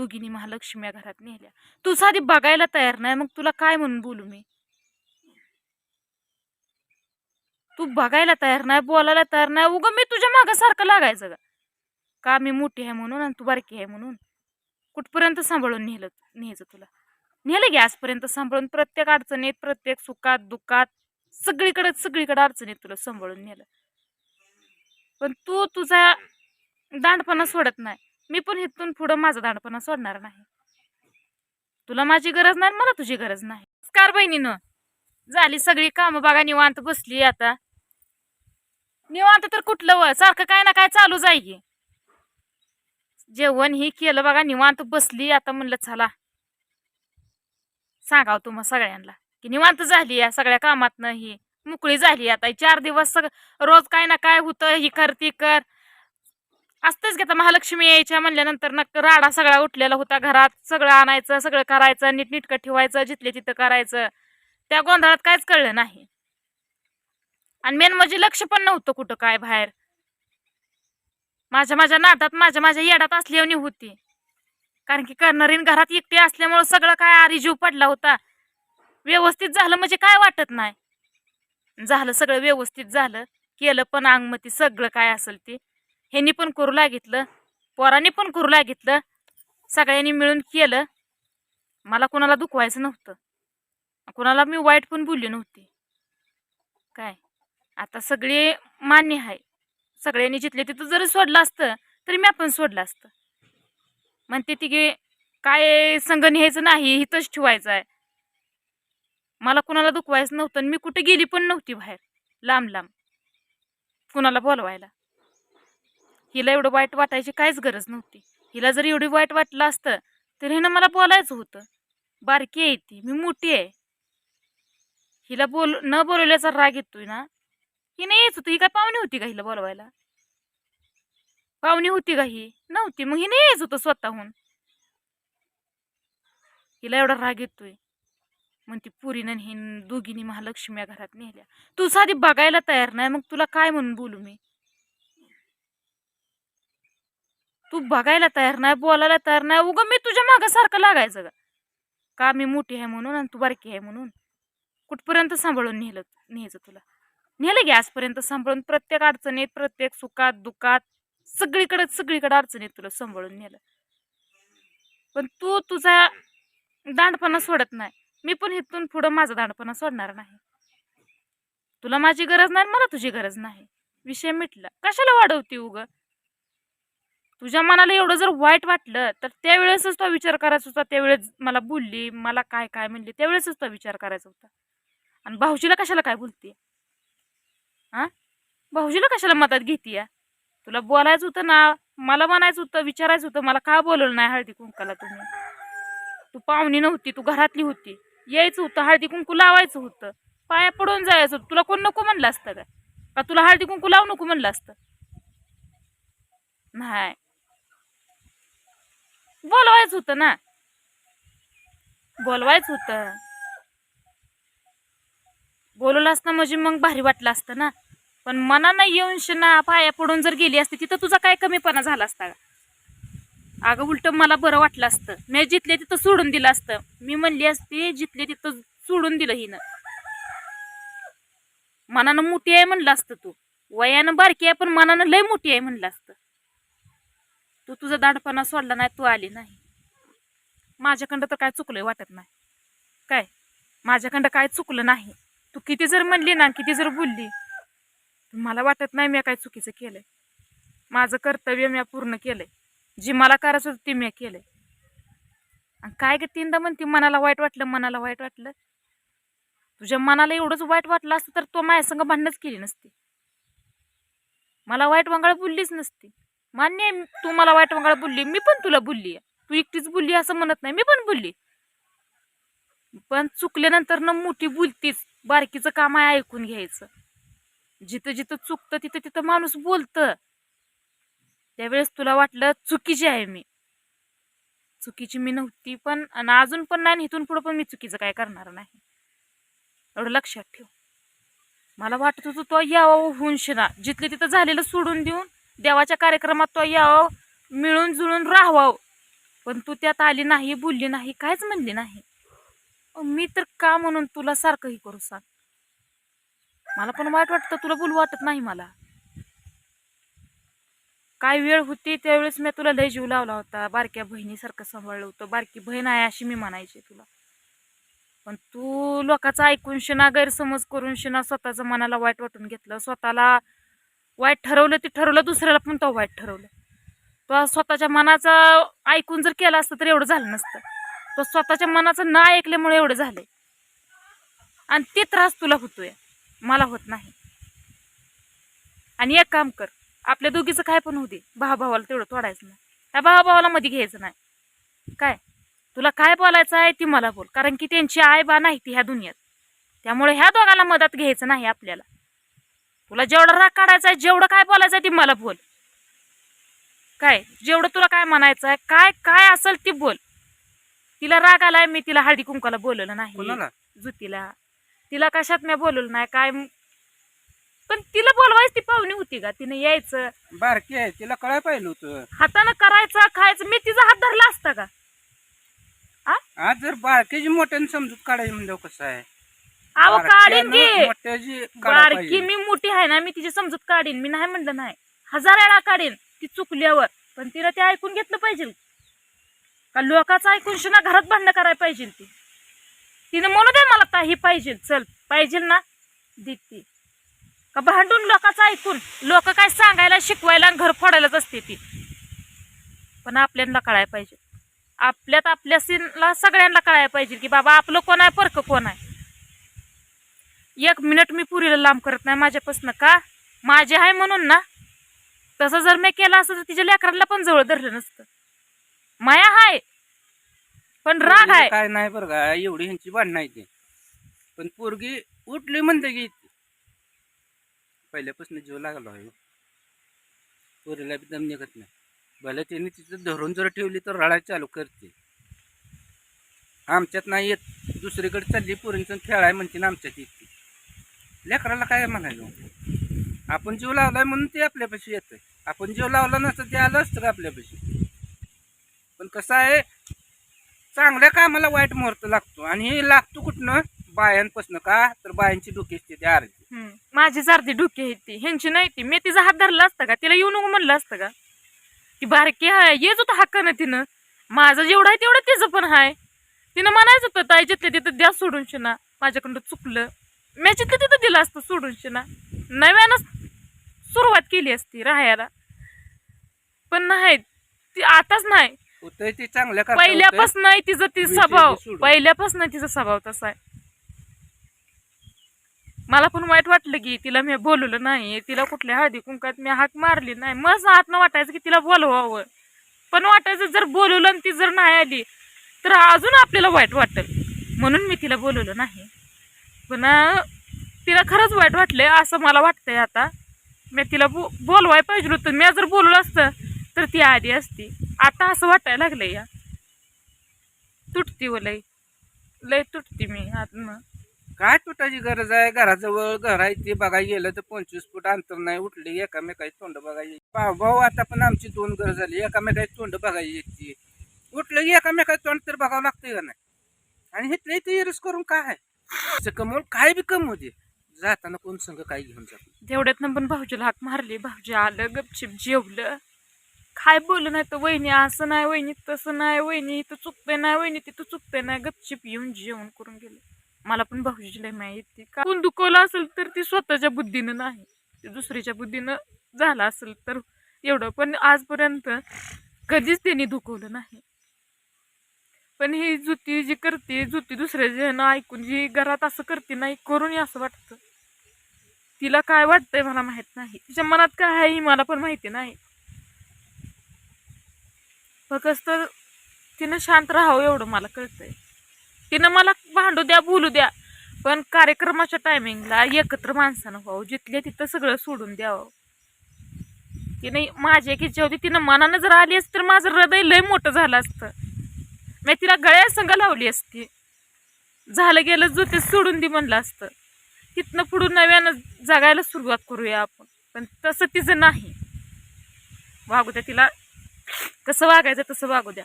दोघींनी महालक्ष्म्या घरात नेल्या. तू साधी बघायला तयार नाही मग तुला काय म्हणून बोलू मी? तू बघायला तयार नाही बोलायला तयार नाही. उगं मी तुझ्या मागं सारखं लागायचं का का मी मोठी आहे म्हणून आणि तू बारकी आहे म्हणून? कुठपर्यंत सांभाळून नेलं न्यायचं तुला? नेलं गे आजपर्यंत सांभाळून. प्रत्येक अडचणीत प्रत्येक सुखात दुःखात सगळीकडे सगळीकडे अडचणीत तुला सांभाळून नेलं. पण तू तुझा दांडपणा सोडत नाही. मी पण इथून पुढं माझा दांडपणा सोडणार नाही. तुला माझी गरज नाही मला तुझी गरज नाही. कार बहिणीनं. झाली सगळी कामं बघा निवांत बसली आता. निवांत तर कुठलं व सारखं काय ना काय चालू जाईल जेवण ही केलं बघा निवांत बसली आता म्हणलं चला. सांगाव तुम्हा सगळ्यांना की निवांत झाली या सगळ्या कामातनं ही. मोकळी झाली आता. चार दिवस सग रोज काय ना काय होतं ही कर ती कर. असतंच की आता महालक्ष्मी यायच्या म्हणल्यानंतर नक्क राडा सगळा उठलेला होता घरात. सगळं आणायचं सगळं करायचं नीटनीटकं ठेवायचं जिथले तिथं करायचं. त्या गोंधळात काहीच कळलं नाही. आणि मेन म्हणजे लक्ष पण नव्हतं कुठं काय बाहेर. माझ्या माझ्या नादात माझ्या माझ्या येडात असल्याने होती. कारण की करणारीन घरात एकटी असल्यामुळं सगळं काय आरी जीव पडला होता. व्यवस्थित झालं म्हणजे काय वाटत नाही. झालं सगळं व्यवस्थित झालं. केलं पण अंगमती सगळं काय असेल ते. ह्यांनी पण करू लागितलं पोरांनी पण करू लागितलं सगळ्यांनी मिळून केलं. मला कोणाला दुखवायचं नव्हतं. कोणाला मी वाईट पण बोलली नव्हती. काय? आता सगळे मान्य आहे. सगळ्यांनी जिथले तिथं जरी सोडलं असतं तरी मी पण सोडलं असतं. म्हणते तिघे काय संघ न्यायचं नाही हिथंच ठेवायचं आहे. मला कुणाला दुखवायचं नव्हतं आणि मी कुठे गेली पण नव्हती बाहेर लांब लांब. कुणाला बोलवायला? हिला एवढं वाईट वाटायची काहीच गरज नव्हती. हिला जर एवढी वाईट वाटलं असतं तर हिनं मला बोलायचं होतं. बारकी आहे ती मी मोठी आहे. हिला बोल न बोलवल्याचा राग येतोय ना. ही नाही यायच होतं ही काय पाहुणी होती का हिला बोलवायला? पाहुणी होती का ही? नव्हती मग ही नाही यायच होतं स्वतःहून. हिला एवढा राग येतोय. ती पुरीनं ही दोघींनी महालक्ष्म्या घरात नेल्या. तू साधी बघायला तयार नाही मग तुला काय म्हणून बोलू मी? तू बघायला तयार नाही बोलायला तयार नाही. उगं मी तुझ्या मागं सारखं लागायचं का का मी मोठी आहे म्हणून आणि तू बारकी आहे म्हणून? कुठपर्यंत सांभाळून नेलं न्यायचं तुला? नेलं गे आजपर्यंत सांभाळून प्रत्येक अडचणीत प्रत्येक सुखात दुखात सगळीकडे सगळीकडे अडचणीत तुला सांभाळून नेलं. पण तू तुझा दांडपणा सोडत नाही. मी पण इथून पुढं माझा दांडपणा सोडणार नाही. तुला माझी गरज नाही मला तुझी गरज नाही. विषय मिटला. कशाला वाढवती उगं? तुझ्या मनाला एवढं जर वाईट वाटलं तर त्यावेळेसच तो विचार करायचा होता. त्यावेळेस मला बोलली मला काय काय? म्हणली. त्यावेळेसच तो विचार करायचा होता. आणि भाऊजीला कशाला काय बोलते? हा भाऊजीला कशाला मदत घेते तुला बोलायचं होतं ना मला म्हणायचं होतं विचारायचं होतं मला का बोलवलं नाही हळदी कुंकाला तुम्ही? तू पाहुणी नव्हती तू घरातली होती. यायचं होतं हळदी कुंकू लावायचं होतं. पाया पडून जायचं होतं. तुला कोण नको म्हणलं असतं का? का तुला हळदी कुंकू लावू नको म्हणलं असतं? नाही. बोलवायचं होतं ना. बोलवायचं होतं. बोलवलं असतं म्हणजे मग भारी वाटलं असतं ना. पण मनानं येऊन ना पाया पडून जर गेली असती तिथं तुझा काय कमीपणा झाला असता? का अगं उलट मला बरं वाटलं असतं. मी जिथले तिथं सोडून दिलं असतं. मी म्हणली असती जिथले तिथं सोडून दिलं हिनं. मनानं मोठी आहे म्हणलं असतं तू. वयानं बारकी आहे पण मनानं लय मोठी आहे म्हणलं असतं. तू तुझा दांडपणा सोडला नाही तू आली नाही. माझ्याकडं तर काय चुकलंय वाटत नाही. काय? माझ्याकडं काय चुकलं नाही? तू किती जर म्हणली ना किती जर बोलली मला वाटत नाही मी काय चुकीचं केलंय. माझं कर्तव्य मी पूर्ण केलंय. जी मला करायचं होतं ते मी केलंय. आणि काय ग तीनदा म्हणते मनाला वाईट वाटलं मनाला वाईट वाटलं. तुझ्या मनाला एवढंच वाईट वाटलं असतं तर तो माझ्या संग भांडणच केली नसती. मला वाईट वंगाळ बोललीच नसती. मान्य आहे तू मला वाईट वंगाळ बोलली मी पण तुला बोलली तू एकटीच बोलली असं म्हणत नाही मी पण बोलली. पण चुकल्यानंतर न मोठी बोलतीच बारकीचं काम आहे ऐकून घ्यायचं. जिथं जिथं चुकतं तिथं तिथं माणूस बोलतं. त्यावेळेस तुला वाटलं चुकीची आहे मी. चुकीची मी नव्हती पण आणि अजून पण नाही इथून पुढं पण मी चुकीचं काय करणार नाही. एवढं लक्षात ठेव. मला वाटत होतं तो यावा होऊन शिना जिथले तिथं झालेलं सोडून देऊन देवाच्या कार्यक्रमात तो यावं मिळून जुळून राहावं. पण तू त्यात आली नाही बोलली नाही काहीच म्हणली नाही. मी तर का म्हणून तुला सारखंही करू सांग? मला पण वाईट वाटतं तुला बोलू वाटत नाही मला. काय वेळ होती त्यावेळेस मी तुला लय जीव लावला होता. बारक्या बहिणीसारखं सांभाळलं होतं. बारकी बहीण आहे अशी मी म्हणायची तुला. पण तू लोकांचं ऐकून शिना गैरसमज करून शिना स्वतःचं मनाला वाईट वाटून घेतलं. स्वतःला वाईट ठरवलं ते ठरवलं दुसऱ्याला पण तो वाईट ठरवलं. तो स्वतःच्या मनाचा ऐकून जर केलं असतं तर एवढं झालं नसतं. तो स्वतःच्या मनाचं न ऐकल्यामुळे एवढं झालंय. आणि ते त्रास तुला होतोय. मला होत नाही. आणि एक काम कर आपल्या दोघीचं काय पण होऊ दे. भावाभावाला तेवढं तोडायचं नाही. त्या भावाभावाला मध्ये घ्यायचं नाही. काय? तुला काय बोलायचं आहे ती मला बोल. कारण की त्यांची आई बा नाही ती ह्या दुनियात. त्यामुळे ह्या दोघांना मदत घ्यायचं नाही आपल्याला. तुला जेवढा राग काढायचा आहे जेवढं काय बोलायचं आहे ती मला बोल. काय? जेवढं तुला काय म्हणायचं आहे काय काय असेल ती बोल. तिला राग आलाय मी तिला हळदी कुंकाला बोलवलं नाही. जुतीला. तिला कशात मी बोलवलं नाही काय पण तिला बोलवायच ती पाहुणी होती का? तिने यायचं. बारकी आहे तिला कळाय पाहिलं होतं. हातानं करायचं खायचं मी तिचा हात धरला असता का? आज जर बारकीची मोठ्याने समजूत काढायची म्हणजे कसं आहे? अहो काढीन की. मोठ्याची बारकी पाहिजे. मी मोठी आहे ना मी तिची समजूत काढीन. मी नाही म्हणलं नाही. हजार वेळा काढीन ती चुकल्यावर. पण तिला ते ऐकून घेतलं पाहिजे. का लोकांचं ऐकून शिना घरात भांडणं करायला पाहिजे ती. तिने म्हणू दे मला ताही पाहिजे. चल पाहिजे ना दे का भांडून लोकांचं ऐकून. लोक काय सांगायला शिकवायला आणि घर फोडायलाच असते ती. पण आपल्याला कळायला पाहिजे. आपल्यात आपल्या सीनला सगळ्यांना कळायला पाहिजे की बाबा आपलं कोण आहे परक कोण आहे. एक मिनिट मी पुरीला लांब करत नाही माझ्यापासून का? माझे आहे म्हणून ना? तसं जर मी केलं असतं तर तिच्या लेकरांना पण जवळ धरलं नसतं. माया हाय पण राग आहे काय नाही बरं का एवढी ह्यांची भांडणं आहे ती. पण पोरगी उठली म्हणते की पहिल्यापासून जीव लागला आहे. पोरीला बी दम निघत नाही. भले तिने तिचं धरून जर ठेवली तर रडायला चालू करते. आमच्यात नाही येत. दुसरीकडे चालली पोरींचं खेळाय म्हणते ना आमच्यात येते. लेकराला काय म्हणायचं? आपण जीव लावलाय म्हणून ते आपल्यापाशी येतंय. आपण जीव लावला नसतं ते आलं असतं का आपल्यापाशी? पण कसं आहे चांगल्या कामाला वाईट मुहूर्त लागतो आणि हे लागतो कुठनं? बायांपासून का? तर बायांची डोकी असते ते अर्धी हम्म. माझी अर्धी डोकी आहे ती. ह्यांची नाही ती. मी तिचा हात धरला असता का? तिला येऊ नको म्हणलं असतं का? ती बारकी आहे येत होतं हक्कानं तिनं. माझं जेवढं आहे तेवढं तिचं पण आहे तिनं म्हणायचं होतं ताई जिथलं तिथं द्या सोडून शिना. माझ्याकडं चुकलं. मी जिथलं तिथं दिलं असतं सोडून शिना. नव्यानं सुरुवात केली असती राहायला. पण नाही ती आताच नाही. पहिल्यापासून तिचं ती स्वभाव. पहिल्यापासून तिचा स्वभाव तसा आहे. मला पण वाईट वाटलं की तिला मी बोलवलं नाही. तिला कुठल्या हळदी कुंकात मी हाक मारली नाही. मग हात वाटायचं की तिला बोलवावं. पण वाटायचं जर बोलवलं आणि ती जर नाही आली तर अजून आपल्याला वाईट वाटेल. म्हणून मी तिला बोलवलं नाही. पण तिला खरंच वाईट वाटलंय असं मला वाटतंय आता. मी तिला बो बोलवाय पाहिजे होतं. मी जर बोलवलं असतं तर ती आधी असती. आता असं वाटायला लागलंय या. तुटती व लय लय तुटती मी आतनं. काय तुटायची गरज आहे? घराजवळ घर आहे ते बघायला गेलं तर पंचवीस फूट अंतर नाही उठली एकामेकाची तोंड बघायची भाऊ भाऊ आता पण आमची दोन घर झाली. एकामेकाची तोंड बघायची येते उठलं की तोंड तर बघावं लागतंय का नाही? आणि हे ते करून काय? आहे असं कमवून काय बी कमवू दे. जाताना कोण संघ काय घेऊन जात तेवढ्यात पण भाऊजीला हाक मारली. भाऊजी आलं गपचिप जेवलं. काय बोललं नाही तर वहिनी असं नाही वहिनी तसं नाही वहिनी इथं चुकते नाही वहिनी तिथं चुकते नाही. गपचिप येऊन जेवण करून गेलं. मला पण भाऊजीची लय माहिती का कोण दुखवलं असेल तर ती स्वतःच्या बुद्धीनं नाही. ती दुसरीच्या बुद्धीनं झालं असेल तर एवढं. पण आजपर्यंत कधीच त्यांनी दुखवलं नाही. पण ही जुती जी करते जुती दुसऱ्याच्या ऐकून जी घरात असं करते नाही करून असं वाटतं. तिला काय वाटतंय मला माहीत नाही. तिच्या मनात काय आहे ही मला पण माहिती नाही. फक्त तर तिनं शांत राहावं एवढं मला कळतंय. तिनं मला भांडू द्या बोलू द्या पण कार्यक्रमाच्या टायमिंगला एकत्र माणसानं व्हावं. जिथल्या तिथं सगळं सोडून द्यावं. तिने माझी एक इच्छा होती तिनं मनानं जर आली असती तर माझं हृदय लय मोठं झालं असतं. मी तिला गळ्या संग लावली असती. झालं गेलं जो ते सोडून दे म्हणलं असतं. तिथनं पुढून नव्यानं जगायला सुरुवात करूया आपण. पण तसं तिचं नाही. वागू द्या तिला. कसं वागायचं तसं वागू द्या.